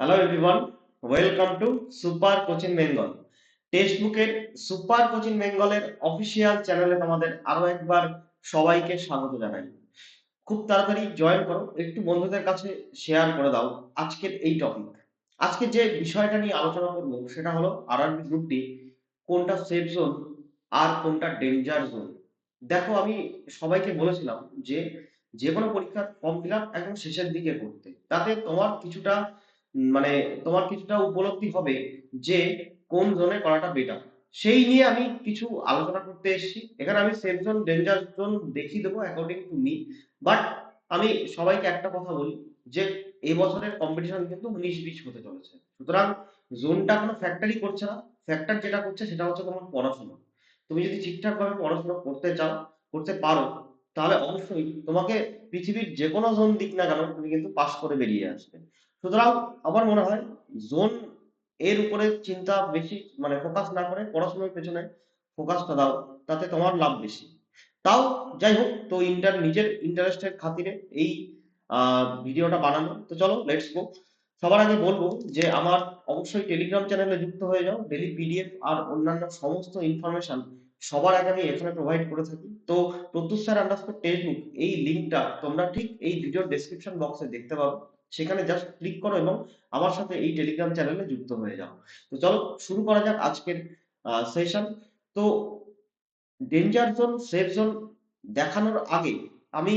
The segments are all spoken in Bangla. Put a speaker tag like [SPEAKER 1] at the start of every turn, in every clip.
[SPEAKER 1] Hello everyone welcome to Super Coaching Bengal text বুকের সুপার কোচিং বেঙ্গলের অফিসিয়াল চ্যানেলে তোমাদের আরও একবার সবাইকে স্বাগত জানাই। খুব তাড়াতাড়ি জয়েন করো, একটু বন্ধুদের কাছে শেয়ার করে দাও আজকের এই টপিক আজকে যে বিষয়টা নিয়ে আলোচনা করব, সেটা হলো আরআরবি গ্রুপটি কোনটা সেফ জোন আর কোনটা ডেঞ্জার জোন দেখো, আমি সবাইকে বলেছিলাম যে যে কোনো পরীক্ষার ফর্ম ফিল আপ একদম শেষের দিকে করতে। তাতে তোমার কিছুটা মানে তোমার কিছুটা উপলব্ধি হবে যে কোন জোনে করাটা বেটার সেই নিয়ে আমি কিছু আলোচনা করতে এসেছি। এখানে আমি সেফ জোন ডেঞ্জার জোন দেখিয়ে দেবো অ্যাকর্ডিং টু মি বাট আমি সবাইকে একটা কথা বলি যে এই বছরের কম্পিটিশন কিন্তু উনিশ বিশ হতে চলেছে। সুতরাং জোনটা কোনো ফ্যাক্টরি করছে না। ফ্যাক্টর যেটা করছে সেটা হচ্ছে তোমার পড়াশোনা। তুমি যদি ঠিকঠাক ভাবে পড়াশোনা করতে চাও, করতে পারো, তাহলে অবশ্যই তোমাকে পৃথিবীর যে কোনো জোন দিক না কেন, তুমি কিন্তু পাস করে বেরিয়ে আসবে। সুতরাং আমার মনে হয় জোন এর উপরে চিন্তা বেশি মানে ফোকাস না করে পড়াশোনার পেছনে ফোকাসটা দাও, তাতে তোমার লাভ বেশি। তাও যাই হোক, তো ইন্টার নিজের ইন্টারেস্টের খাতিরে এই ভিডিওটা বানানো। তো চলো লেটস গো সবার আগে বলব যে আমার অবশ্যই টেলিগ্রাম চ্যানেলে যুক্ত হয়ে যাও ডেলি পিডিএফ আর অন্যান্য সমস্ত ইনফরমেশন সবার আগে আমি এখানে প্রোভাইড করে থাকি। তো প্রত্যুষ স্যার আন্ডারস্কোর টেক্সটবুক এই লিঙ্কটা তোমরা ঠিক এই ভিডিওর ডেসক্রিপশন বক্সে দেখতে পাবে সেখানে জাস্ট ক্লিক করো এবং আমার সাথে এই টেলিগ্রাম চ্যানেলে যুক্ত হয়ে যাও। তো চলো শুরু করা যাক আজকের সেশন তো ডেঞ্জার জোন সেফ জোন দেখানোর আগে আমি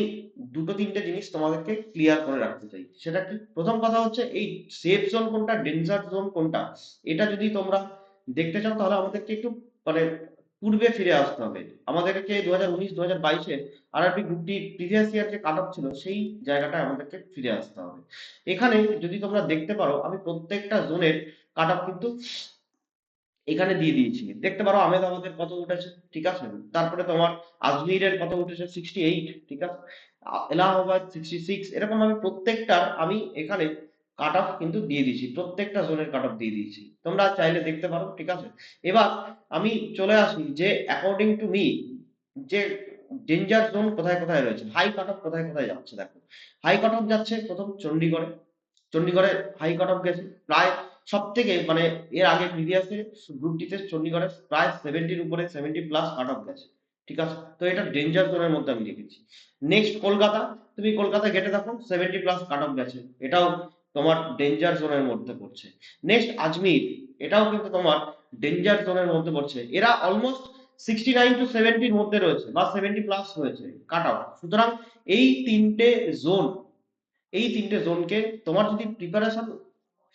[SPEAKER 1] দুটো তিনটে জিনিস তোমাদেরকে ক্লিয়ার করে রাখতে চাই। সেটা কি? প্রথম কথা হচ্ছে এই সেফ জোন কোনটা ডেঞ্জার জোন কোনটা? এটা যদি তোমরা দেখতে চাও তাহলে আমাদেরকে একটু মানে পূর্বে ফিরে আসতে হবে। আমাদেরকে দু হাজার উনিশ দু হাজার বাইশে আরআরবি গ্রুপটি প্রিভিয়াস যে ছিল, সেই জায়গাটায় আমাদেরকে ফিরে আসতে হবে। এখানে যদি তোমরা দেখতে পারো, আমি প্রত্যেকটা জোনের কাট কিন্তু এখানে দিয়ে দিয়েছি। দেখতে পারো আহমেদাবাদের কত উঠেছে? ঠিক আছে। তারপরে তোমার আজমিরের কত উঠেছে? সিক্সটি এইট ঠিক আছে। এলাহাবাদ সিক্সটি সিক্স এরকম আমি প্রত্যেকটার আমি এখানে কাট অফ কিন্তু দিয়ে দিয়েছি, প্রত্যেকটা জোনের কাট অফ দিয়ে দিয়েছি। তোমরা চাইলে দেখতে পারো, ঠিক আছে? এবার আমি চলে আসি যে অ্যাকর্ডিং টু মি যে ডেঞ্জার জোন কোথায় কোথায় রয়েছে হাই কাট অফ কোথায় কোথায় যাচ্ছে, দেখো। হাই কাট অফ যাচ্ছে প্রথম চণ্ডীগড়ে। চণ্ডীগড়ে হাই কাট অফ গেছে, প্রায় সব থেকে মানে এর আগে প্রিভিয়াসে গ্রুপ ডিতে চণ্ডীগড়ে প্রায় সেভেন্টির উপরে সেভেন্টি প্লাস কাট অফ গেছে, ঠিক আছে? তো এটা ডেঞ্জার জোনের মধ্যে আমি রেখেছি নেক্সট কলকাতা, তুমি কলকাতা গেটে দেখো সেভেন্টি প্লাস কাট অফ গেছে। এটাও তোমার ডেঞ্জার জোনের মধ্যে পড়ছে। নেক্সট আজমির, এটাও কিন্তু তোমার ডেঞ্জার জোনের মধ্যে পড়ছে। এরা অলমোস্ট সিক্সটি নাইন টু সেভেন্টির মধ্যে রয়েছে বা সেভেন্টি প্লাস হয়েছে কাট অফ সুতরাং এই তিনটে জোন এই তিনটে জোনকে তোমার যদি প্রিপারেশন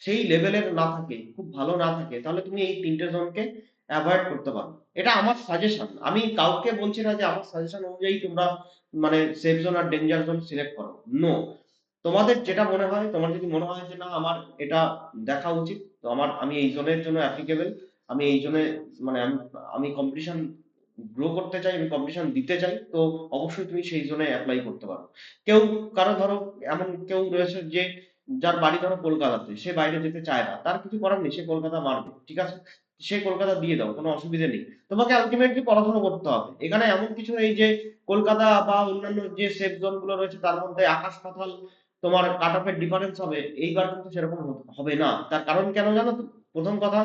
[SPEAKER 1] সেই লেভেলের না থাকে, খুব ভালো না থাকে, তাহলে তুমি এই তিনটে জোনকে অ্যাভয়েড করতে পারো। এটা আমার সাজেশন আমি কাউকে বলছি না যে আমার সাজেশন অনুযায়ী তোমরা মানে সেফ জোন আর ডেঞ্জার জোন সিলেক্ট করো। নো তোমাদের যেটা মনে হয়, তোমার যদি মনে হয় যে না, আমার এটা দেখা উচিত, তো আমার, আমি এই জোনের জন্য অ্যাপ্লিকেবল আমি এই জোনে মানে আমি কম্পিটিশন গ্রো করতে চাই, আমি কম্পিটিশন দিতে চাই, তো অবশ্যই তুমি সেই জোনে অ্যাপ্লাই করতে পারো। কেউ কারও ধরো, এমন কেউ রয়েছে যে, যার বাড়ি ধরো কলকাতাতে, সে বাইরে যেতে চায় না, তার কিছু করার নেই, সে কলকাতা মারবে ঠিক আছে? সে কলকাতা দিয়ে দাও, কোনো অসুবিধা নেই। তোমাকে আলটিমেটলি পড়াশোনা করতে হবে। এখানে এমন কিছু নেই যে, কলকাতা বা অন্যান্য যে সেফ জোনগুলো রয়েছে, তার মধ্যে আকাশ পাতাল তোমার কাট অফের ডিফারেন্স হবে, এইবার কিন্তু সেরকম হবে না। তার কারণ কেন জানো তো? প্রথম কথা,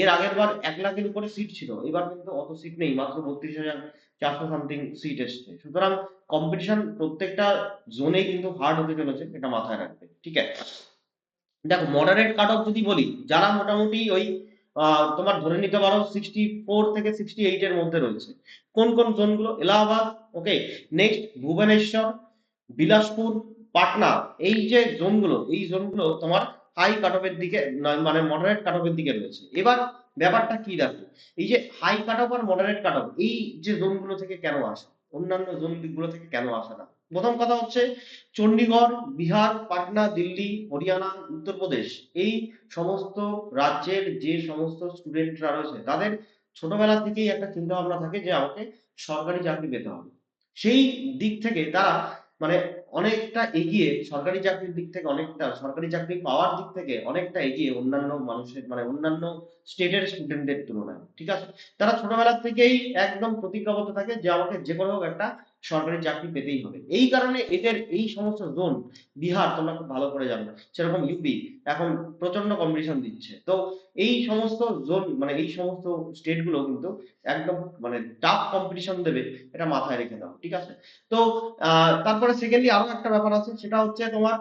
[SPEAKER 1] এর আগের বার এক লাখের উপরে সিট ছিল, এবার কিন্তু অত সিট নেই, মাত্র বত্রিশ হাজার চারশো সামথিং সিট এসছে। সুতরাং কম্পিটিশন প্রত্যেকটা জোনে কিন্তু হার্ড হতে চলেছে, এটা মাথায় রাখবে, ঠিক আছে? দেখো মডারেট কাট অফ যদি বলি, যারা মোটামুটি ওই তোমার ধরে নিতে পারো সিক্সটি ফোর থেকে সিক্সটি এইট এর মধ্যে রয়েছে, কোন কোন জোনগুলো এলাহাবাদ ওকে নেক্সট ভুবনেশ্বর, বিলাসপুর পাটনা, এই যে জোনগুলো এই জোনগুলো তোমার হাই কাট অফের দিকে মানে মডারেট কাট অফের দিকে রয়েছে। এবার ব্যাপারটা কি দেখো, এই যে হাই কাট অফ আর মডারেট কাট অফ এই যে জোনগুলো থেকে কেন আসে? অন্যান্য জোনগুলো থেকে কেন আসে না? প্রথম কথা হচ্ছে চণ্ডীগড় বিহার, পাটনা, দিল্লি, হরিয়ানা, উত্তরপ্রদেশ, এই সমস্ত রাজ্যের যে সমস্ত স্টুডেন্টরা রয়েছে, তাদের ছোটবেলা থেকেই একটা চিন্তা ভাবনা থাকে যে আমাকে সরকারি চাকরি পেতে হবে। সেই দিক থেকে তারা মানে অনেকটা এগিয়ে সরকারি চাকরির দিক থেকে অনেকটা, সরকারি চাকরি পাওয়ার দিক থেকে অনেকটা এগিয়ে অন্যান্য মানুষের মানে অন্যান্য স্টেটের স্টুডেন্টদের তুলনায়, ঠিক আছে? তারা ছোটবেলা থেকেই একদম প্রতিজ্ঞাবদ্ধ থাকে যে আমাকে যে কোনো একটা সরকারি চাকরি পেতেই হবে। এই কারণে এদের এই সমস্ত জোন বিহার তোমরা খুব ভালো করে জানো। সেরকম ইউপি এখন প্রচণ্ড কম্পিটিশন দিচ্ছে। তো এই সমস্ত জোন মানে এই সমস্ত স্টেটগুলো কিন্তু একদম মানে টাফ কম্পিটিশন দেবে এটা মাথায় রেখে দাও, ঠিক আছে? তো তারপরে সেকেন্ডলি আরও একটা ব্যাপার আছে, সেটা হচ্ছে তোমার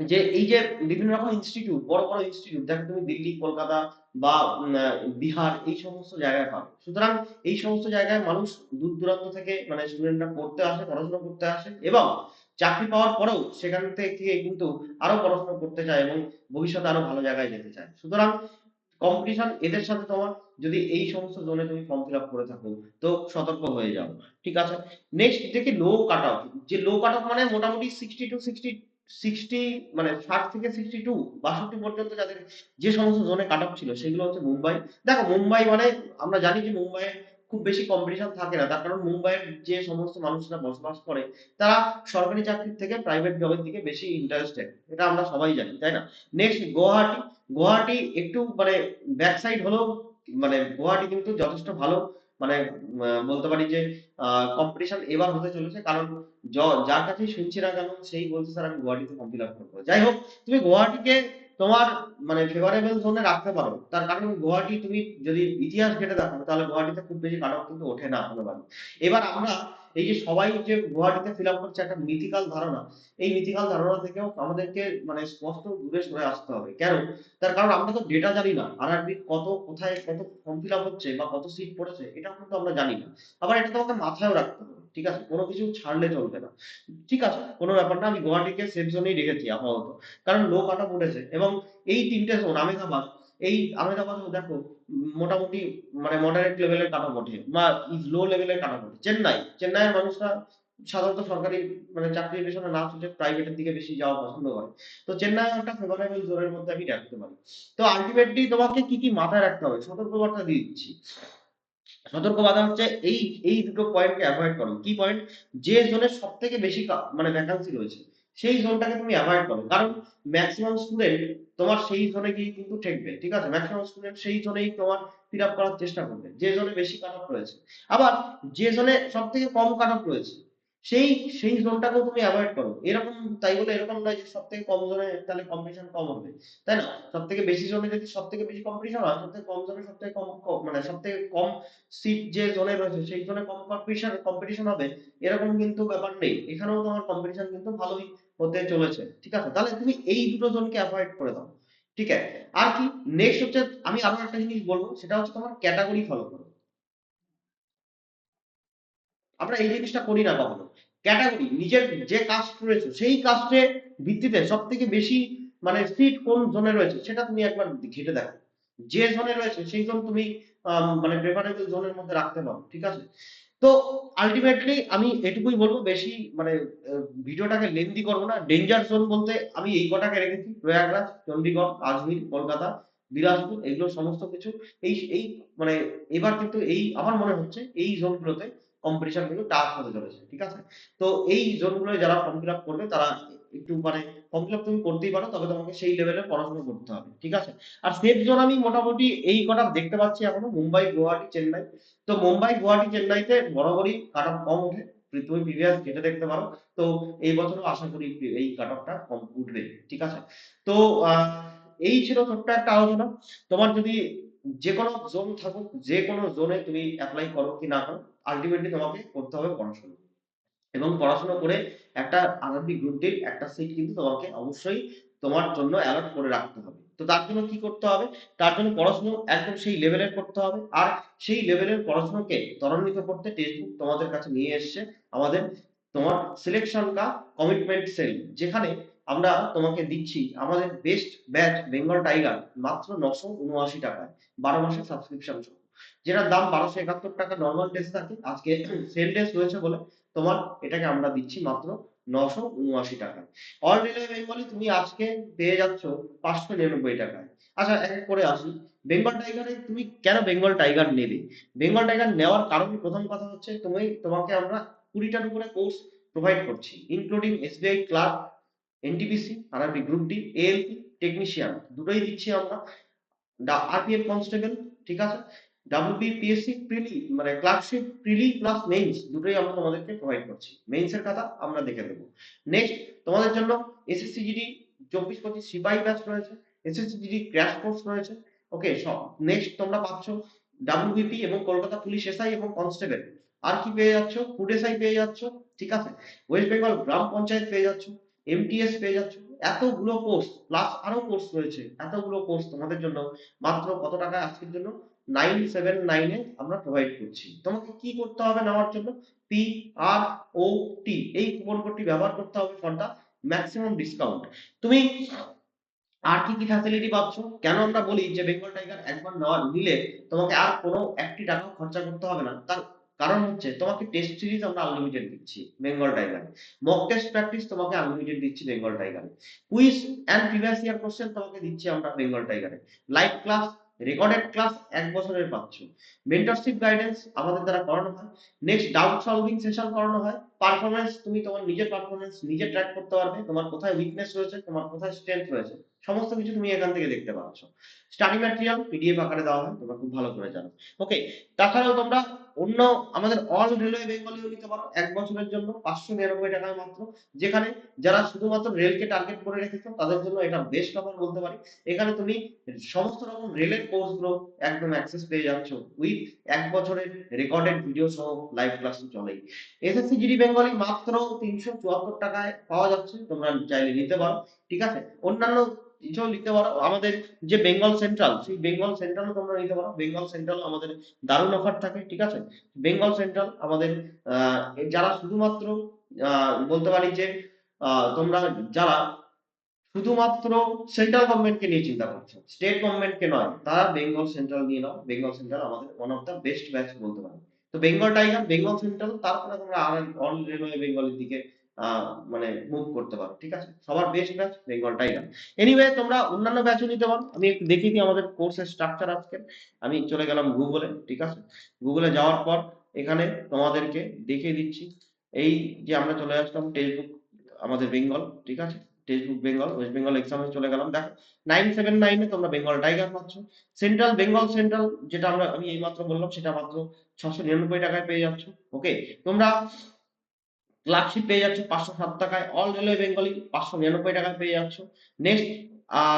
[SPEAKER 1] যে এই যে বিভিন্ন রকম ইনস্টিটিউট বড় বড় ইনস্টিটিউট দেখো তুমি দিল্লি, কলকাতা বা বিহার, এই সমস্ত জায়গায় পাবে। সুতরাং এই সমস্ত জায়গায় মানুষ দূর দূরান্ত থেকে মানে স্টুডেন্টরা পড়তে আসে, পড়াশোনা করতে আসে এবং চাকরি পাওয়ার পরেও সেখান থেকে কিন্তু আরও পড়াশোনা করতে চায় এবং ভবিষ্যতে আরও ভালো জায়গায় যেতে চায়। সুতরাং কম্পিটিশন এদের সাথে তোমার যদি এই সমস্ত জোনে তুমি ফর্ম ফিল আপ করে থাকো, তো সতর্ক হয়ে যাও। ঠিক আছে? নেক্সট দেখি লো কাট অফ যে লো কাট অফ মানে মোটামুটি সিক্সটি টু সিক্সটি সিক্সটি মানে ষাট থেকে সিক্সটি টু বাষট্টি পর্যন্ত যাদের যে সমস্ত জোনে কাট ছিল, সেগুলো হচ্ছে মুম্বাই। দেখো, মুম্বাই মানে আমরা জানি যে মুম্বাইয়ে খুব বেশি কম্পিটিশন থাকে না। তার কারণ মুম্বাইয়ের যে সমস্ত মানুষরা বসবাস করে, তারা সরকারি চাকরির থেকে প্রাইভেট জবের দিকে বেশি ইন্টারেস্টেড এটা আমরা সবাই জানি, তাই না? নেক্সট গুয়াহাটি। গুয়াহাটি একটু মানে ব্যাক সাইড হলেও মানে গুয়াহাটি কিন্তু যথেষ্ট ভালো। মানে বলতে পারি যে কম্পিটিশন এবার হতে চলেছে। কারণ যার কাছে শুনছি না কেন, সেই বলছে, স্যার, আমি গুয়াহাটিতে ফর্ম ফিল আপ করব। যাই হোক, তুমি গুয়াহাটিকে তোমার মানে ফেভারেবল জোনে রাখতে পারো। তার কারণ গুয়াহাটি, তুমি যদি ইতিহাস ঘেটে দেখো, তাহলে গুয়াহাটিতে খুব বেশি কাট অফ কিন্তু ওঠে না কোনোবার এবার আমরা এই যে সবাই যে গুয়াহাটিতে ফিল আপ করছে একটা মিথিক্যাল ধারণা, এই মিথিক্যাল ধারণা থেকেও আমাদেরকে মানে স্পষ্ট দূরে সরে আসতে হবে। কেন? তার কারণ আমরা তো ডেটা জানি না, আর কত কোথায় কত ফর্ম ফিল আপ হচ্ছে বা কত সিট পড়েছে, এটা কিন্তু আমরা জানি না। আবার এটা তোমাকে মাথায়ও রাখতে হবে, ঠিক আছে? কোনো কিছু ছাড়লে চলবে না। ঠিক আছে? কোনো ব্যাপার না, আমি গুয়াহাটিকে সেফ জোনেই রেখেছি আপাতত। কারণ লোক কাটা পড়েছে এবং এই তিনটে জোন আমেদাবাদ, এই আমেদাবাদও দেখো মোটামুটি মানে মডারেট লেভেলের কাটা ওঠে বা লো লেভেলের কাটা ওঠে চেন্নাই, চেন্নাইয়ের মানুষরা সাধারণত সরকারি মানে চাকরির পেছনে না ছুটে প্রাইভেটের দিকে বেশি যাওয়া পছন্দ করে। তো চেন্নাই একটা ফেভারেবল জোনের মধ্যে আমি রাখতে পারি। তো আলটিমেটলি তোমাকে কি কি মাথায় রাখতে হবে? সতর্কবার্তা দিয়ে দিচ্ছি। সতর্কবার্তা হচ্ছে এই এই দুটো পয়েন্টকে অ্যাভয়েড করো। কি পয়েন্ট যে জোনে সব থেকে বেশি মানে ভ্যাকান্সি রয়েছে, সেই জোনটাকে তুমি অ্যাভয়েড করো। কারণ ম্যাক্সিমাম স্টুডেন্ট তোমার সেই জোনে গিয়ে কিন্তু ঠেকবে, ঠিক আছে? ম্যাক্সিমাম স্টুডেন্ট সেই জোনেই তোমার ফিল আপ করার চেষ্টা করবে, যে জোনে বেশি কাট অফ রয়েছে। আবার যে জোনে সব থেকে কম কাট অফ রয়েছে, সেই সেই জোনটাকেও তুমি অ্যাভয়েড করো। এরকম, তাই বলে এরকম নয় যে সব থেকে কম জোনে তাহলে কম্পিটিশন কম হবে। তাই না? সব থেকে বেশি জোনে যদি সব থেকে বেশি কম্পিটিশন হয় সব থেকে কম জোনে সব থেকে কম মানে সব থেকে কম সিট যে জোনে রয়েছে, সেই জোনে কম কম্পিটিশন কম্পিটিশন হবে, এরকম কিন্তু ব্যাপার নেই। এখানেও তোমার কম্পিটিশন কিন্তু ভালোই হতে চলেছে, ঠিক আছে? তাহলে তুমি এই দুটো জোনকে অ্যাভয়েড করে দাও, ঠিক আছে? আর কি? নেক্সট হচ্ছে, আমি আরও একটা জিনিস বলব, সেটা হচ্ছে তোমার ক্যাটাগরি ফলো করো। আমরা এই জিনিসটা করি না কখনো। ক্যাটাগরি নিজের যে কাস্ট রয়েছে, সেই কাস্টের ভিত্তিতে সব থেকে বেশি মানে সিট কোন জোনে রয়েছে, সেটা তুমি একবার ঘেটে দেখো। যে জোনে রয়েছে, সেই জোন তুমি মানে প্রেফারেবল জোনের মধ্যে রাখতে পারো, ঠিক আছে? তো আলটিমেটলি আমি এটুকুই বলব, বেশি মানে ভিডিওটাকে লেন্দি করব না। ডেঞ্জার জোন বলতে আমি এই কটাকে রেখেছি। প্রয়াগরাজ চণ্ডীগড় কাশ্মীর, কলকাতা বিলাসপুর এইগুলো সমস্ত কিছু। এই এই মানে এবার কিন্তু এই, আমার মনে হচ্ছে এই জোনগুলোতে কম্পিটিশন কিন্তু টাফ হতে চলেছে, ঠিক আছে? তো এই জোনগুলো যারা ফর্ম ফিল আপ করবে, তারা একটু মানে ফর্ম ফিল আপ তুমি করতেই পারো, তবে তোমাকে সেই লেভেলে পড়াশোনা করতে হবে, ঠিক আছে? আর সেফ জোন আমি মোটামুটি এই কটা দেখতে পাচ্ছি এখনও, মুম্বাই, গুয়াহাটি, চেন্নাই। তো মুম্বাই, গুয়াহাটি, চেন্নাইতে বরাবরই কাট অফ কম ওঠে, তুমি প্রিভিয়াস যেটা দেখতে পারো। তো এই বছরও আশা করি এই কাট অফটা কম উঠবে, ঠিক আছে? তো এই ছিল ছোট্ট একটা আলোচনা। তোমার যদি যে কোনো জোন থাকুক যে কোনো জোনে তুমি অ্যাপ্লাই করো কি না করো আলটিমেটলি তোমাকে করতে হবে পড়াশোনা। এবং পড়াশোনা করে একটা আরবি গ্রুপ একটা সিট কিন্তু তোমাকে অবশ্যই তোমার জন্য অ্যালার্ট করে রাখতে হবে। তো তার জন্য কি করতে হবে? তার জন্য পড়াশোনা একদম সেই লেভেলের করতে হবে। আর সেই লেভেলের পড়াশোনাকে ত্বরান্বিত করতে টেক্সট বুক তোমাদের কাছে নিয়ে এসছে আমাদের তোমার সিলেকশন কা কমিটমেন্ট সেল যেখানে আমরা তোমাকে দিচ্ছি আমাদের বেস্ট ব্যাচ বেঙ্গল টাইগার মাত্র নশো উনআশি টাকায়। বারো মাসের সাবস্ক্রিপশন সহ যেটার দাম বারোশো একাত্তর টাকা নর্মাল টেস্ট থাকে, আজকে সেল টেস্ট রয়েছে বলে তোমার এটাকে আমরা দিচ্ছি মাত্র নশো উনআশি টাকায় অল রিলে বেঙ্গলি তুমি আজকে পেয়ে যাচ্ছ পাঁচশো নিরানব্বই টাকায়। আচ্ছা এক এক করে আসি। বেঙ্গল টাইগারে তুমি কেন বেঙ্গল টাইগার নেবে? বেঙ্গল টাইগার নেওয়ার কারণ প্রথম কথা হচ্ছে, তুমি, তোমাকে আমরা কুড়িটার উপরে কোর্স প্রোভাইড করছি including SBI clerk NTPC RRB group D ALP technician দুটোই দিচ্ছি আমরা। আরপিএফ কনস্টেবল ঠিক আছে? ডাব্লিউবিপিএসসি প্রিলি মানে ক্লার্কশিপ প্রিলি প্লাস মেইনস দুটোই আমরা তোমাদেরকে প্রোভাইড করছি। মেইনসের খাতা আমরা দেখে দেবো নেক্সট তোমাদের জন্য এসএসসি জিডি চব্বিশ পঁচিশ সিপাহি ব্যাচ রয়েছে এসএসসি জিডি ক্র্যাশ কোর্স রয়েছে। ওকে সব নেক্সট তোমরা পাচ্ছ ডাব্লিউবিপি এবং কলকাতা পুলিশ এসআই এবং কনস্টেবল আর কি পেয়ে যাচ্ছ? ফুড এসআই পেয়ে যাচ্ছ, ঠিক আছে? ওয়েস্ট বেঙ্গল গ্রাম পঞ্চায়েত পেয়ে যাচ্ছ এমটিএস পেয়ে যাচ্ছ। এতগুলো কোর্স প্লাস আরও কোর্স রয়েছে, এতগুলো কোর্স তোমাদের জন্য। মাত্র কত টাকা আজকের জন্য? নাইন সেভেন আমরা প্রোভাইড করছি। তোমাকে কি করতে হবে নেওয়ার জন্য? পি আর ও টি এই কুপন কোডটি ব্যবহার করতে হবে ফোনটা। ম্যাক্সিমাম ডিসকাউন্ট তুমি আর কি কি ফ্যাসিলিটি পাচ্ছ? কেন আমরা বলি যে বেঙ্গল টাইগার একবার নেওয়া নিলে তোমাকে আর কোনো একটি টাকা খরচা করতে হবে না। তার কারণ হচ্ছে তোমাকে টেস্ট সিরিজ আমরা আনলিমিটেড দিচ্ছি বেঙ্গল টাইগারে মক টেস্ট প্র্যাকটিস তোমাকে আনলিমিটেড দিচ্ছি Bengal টাইগারে quiz and previous year question তোমাকে দিচ্ছি আমরা বেঙ্গল টাইগারে লাইভ ক্লাস রেকর্ডেড ক্লাস এক বছরের পাচ্ছ মেন্টরশিপ গাইডেন্স আমাদের দ্বারা করানো হয়। নেক্সট ডাউট সলভিং সেশন করানো হয়। পারফরমেন্স তুমি তোমার নিজের পারফরমেন্স নিজে ট্র্যাক করতে পারবে। তোমার কোথায় উইকনেস রয়েছে, তোমার কোথায় স্ট্রেংথ রয়েছে। সমস্ত কিছু তুমি এখান থেকে দেখতে পাচ্ছ। স্টাডি ম্যাটেরিয়াল পিডিএফ আকারে দেওয়া হয়, তোমরা খুব ভালো করে জানো। ওকে তাছাড়াও তোমরা অন্য আমাদের অল রেলওয়ে বেঙ্গলিও নিতে পারো, এক বছরের জন্য পাঁচশো নিরানব্বই টাকায় মাত্র। যেখানে যারা শুধুমাত্র রেলকে টার্গেট করে রেখেছো, তাদের জন্য এটা বেস্ট অফার বলতে পারি। এখানে তুমি সমস্ত রকম রেলের কোর্সগুলো একদম অ্যাক্সেস পেয়ে যাচ্ছ উইথ এক বছরের রেকর্ডেড ভিডিও সহ লাইভ ক্লাস চলেই। এসএসসি জিডি বেঙ্গলি মাত্র তিনশো চুয়াত্তর টাকায় পাওয়া যাচ্ছে, তোমরা চাইলে নিতে পারো, ঠিক আছে? অন্যান্য কিছু নিতে পারো। আমাদের যে বেঙ্গল সেন্ট্রাল সেই বেঙ্গল সেন্ট্রালও তোমরা নিতে পারো। বেঙ্গল সেন্ট্রাল আমাদের দারুণ অফার থাকে, ঠিক আছে? বেঙ্গল সেন্ট্রাল আমাদের যারা শুধুমাত্র বলতে পারি যে তোমরা যারা শুধুমাত্র সেন্ট্রাল গভর্নমেন্টকে নিয়ে চিন্তা করছ স্টেট গভর্নমেন্টকে নয়, তারা বেঙ্গল সেন্ট্রাল নিয়ে নাও। বেঙ্গল সেন্ট্রাল আমাদের one of the best batch বলতে পারি। তো বেঙ্গল টাইগার বেঙ্গল সেন্ট্রাল তারপরে তোমরা আর অল রেলওয়ে বেঙ্গলের দিকে মানে মুভ করতে পারো, ঠিক আছে? সবার best batch Bengal Tiger anyway তোমরা অন্যান্য ব্যাচও নিতে পারো। আমি একটু দেখিয়ে দিই আমাদের কোর্সের স্ট্রাকচার আজকে। আমি চলে গেলাম গুগলে ঠিক আছে? গুগলে যাওয়ার পর এখানে তোমাদেরকে দেখিয়ে দিচ্ছি। এই যে আমরা চলে আসলাম টেক্সট আমাদের বেঙ্গল ঠিক আছে? Textbook Bengal West Bengal এক্সামে চলে গেলাম। দেখো নাইন সেভেন নাইনে তোমরা বেঙ্গল টাইগার পাচ্ছ। সেন্ট্রাল বেঙ্গল সেন্ট্রাল যেটা আমরা, আমি এইমাত্র বললাম, সেটা মাত্র ছশো নিরানব্বই টাকায় পেয়ে যাচ্ছ। ওকে তোমরা ক্লার্কশিপ পেয়ে যাচ্ছ, পাঁচশো সাত টাকায়। অল রেলওয়ে বেঙ্গলি পাঁচশো নিরানব্বই টাকায় পেয়ে যাচ্ছ। নেক্সট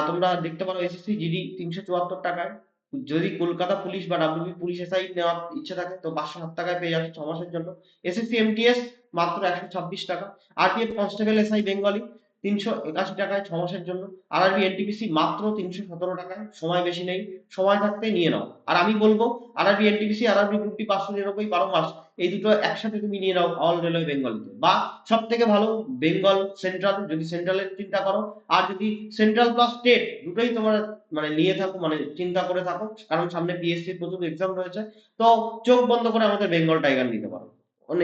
[SPEAKER 1] তোমরা দেখতে পারো এসএসসি জিডি তিনশো চুয়াত্তর টাকায়। যদি কলকাতা পুলিশ বা ডাব্লিউবি পুলিশ এসআই নেওয়ার ইচ্ছে থাকে, তো পাঁচশো সাত টাকায় পেয়ে যাচ্ছে ছ মাসের জন্য। এসএসসি এমটিএস মাত্র একশো ছাব্বিশ টাকা। আরপিএফ কনস্টেবল এসআই বেঙ্গলি তিনশো একাশি টাকায় ছ মাসের জন্য। আরআরবি এনটিপিসি মাত্র তিনশো সতেরো টাকায়। সময় বেশি নেই। সময় থাকতে নিয়ে নাও। আর আমি বলব আরআরবি এনটিপিসি আরআরবি গ্রুপটি পাঁচশো নিরানব্বই, বারো মাস। এই দুটো একসাথে তুমি নিয়ে নাও অল রেলওয়ে বেঙ্গলিতে বা সব থেকে ভালো বেঙ্গল সেন্ট্রাল যদি সেন্ট্রালের চিন্তা করো, আর যদি সেন্ট্রাল প্লাস স্টেট দুটোই তোমার মানে নিয়ে থাকো মানে চিন্তা করে থাকো, কারণ সামনে পিএসসি প্রচুর এক্সাম রয়েছে, তো চোখ বন্ধ করে আমাদের বেঙ্গল টাইগার নিতে পারো।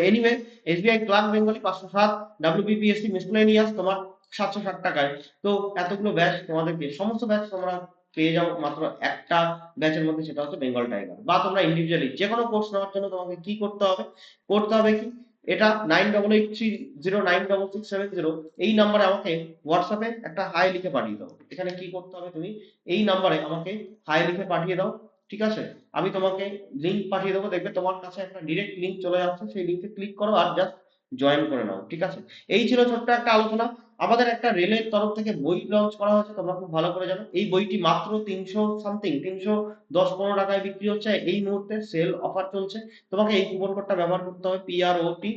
[SPEAKER 1] এনিওয়ে এসবিআই ক্লাব বেঙ্গলি পাঁচশো সাত ডাব্লিউবিপিএসসি মিসলেনিয়াস তোমার সাতশো ষাট টাকায়। তো এতগুলো ব্যাচ তোমাদেরকে, সমস্ত ব্যাচ তোমরা পেয়ে যাও মাত্র একটা ব্যাচের মধ্যে, সেটা হচ্ছে বেঙ্গল টাইগার বা তোমরা ইন্ডিভিজুয়ালি যে কোনো কোর্স নেওয়ার জন্য তোমাকে কি করতে হবে? করতে হবে কি? এটা nine double eight three zero nine double six seven zero এই নাম্বারে আমাকে হোয়াটসঅ্যাপে একটা হাই লিখে পাঠিয়ে দাও। এখানে কি করতে হবে তুমি? এই নাম্বারে আমাকে হাই লিখে পাঠিয়ে দাও, ঠিক আছে? আমি তোমাকে লিঙ্ক পাঠিয়ে দেবো। দেখবে তোমার কাছে একটা ডিরেক্ট লিঙ্ক চলে যাচ্ছে সেই লিঙ্কে ক্লিক করো আর জাস্ট জয়েন করে নাও, ঠিক আছে? এই ছিল ছোট্ট একটা আলোচনা। আমাদের একটা রেলের তরফ থেকে বই লঞ্চ করা হয়েছে, তোমরা খুব ভালো করে জানো। এই বইটি মাত্র তিনশো সামথিং তিনশো দশ পনেরো টাকায় বিক্রি হচ্ছে। এই মুহূর্তে সেল অফার চলছে। তোমাকে এই কুপন কোডটা ব্যবহার করতে হবে P R T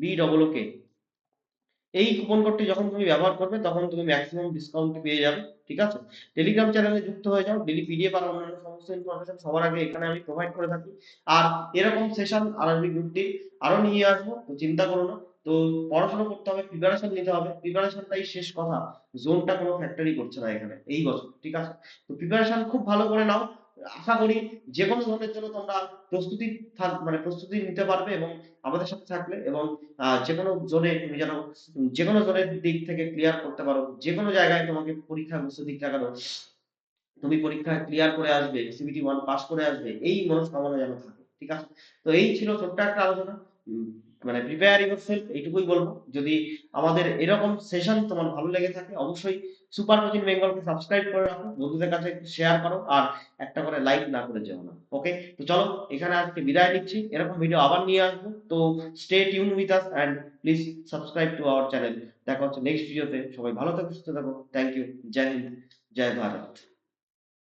[SPEAKER 1] B double K এই কুপন কোডটি যখন তুমি ব্যবহার করবে, তখন তুমি ম্যাক্সিমাম ডিসকাউন্ট পেয়ে যাবে, ঠিক আছে? টেলিগ্রাম চ্যানেলে যুক্ত হয়ে যাও। ডেলি পিডিএফ আর অন্যান্য সমস্ত ইনফরমেশন সবার আগে এখানে আমি প্রোভাইড করে থাকি। আর এরকম সেশন আরবি গ্রুপটি আরও নিয়ে আসব চিন্তা করো না। তো পড়াশোনা করতে হবে প্রিপারেশন নিতে হবে। প্রিপারেশনটাই শেষ কথা। জোনটা কোনো ফ্যাক্টরি করছে না এখানে, এই বছর, ঠিক আছে? তো প্রিপারেশন খুব ভালো করে নাও। আশা করি যে কোনো জোনের জন্য তোমরা প্রস্তুতি মানে প্রস্তুতি নিতে পারবে এবং আমাদের সাথে থাকলে এবং যে কোনো জোনে তুমি যেন, যে কোনো জোনের দিক থেকে ক্লিয়ার করতে পারো। যে কোনো জায়গায় তোমাকে পরীক্ষা দিক লাগানো তুমি পরীক্ষা ক্লিয়ার করে আসবে সিবিটি ওয়ান পাস করে আসবে, এই মনস্কামনা যেন থাকে, ঠিক আছে? তো এই ছিল ছোট্ট একটা আলোচনা। মানে প্রিপেয়ার ইউর সেলফ এইটুকুই বলব। যদি আমাদের এরকম সেশন তোমার ভালো লেগে থাকে, অবশ্যই সুপার কোচিং বেঙ্গলকে সাবস্ক্রাইব করে রাখো, বন্ধুদের কাছে শেয়ার করো, আর একটা করে লাইক না করে যেও না। ওকে তো চলো, এখানে আজকে বিদায় নিচ্ছি। এরকম ভিডিও আবার নিয়ে আসব। তো stay tune with us and please subscribe to our channel দেখা হচ্ছে নেক্সট ভিডিওতে সবাই ভালো থাকো, সুস্থ থাকো। থ্যাংক ইউ জয় হিন্দ জয় ভারত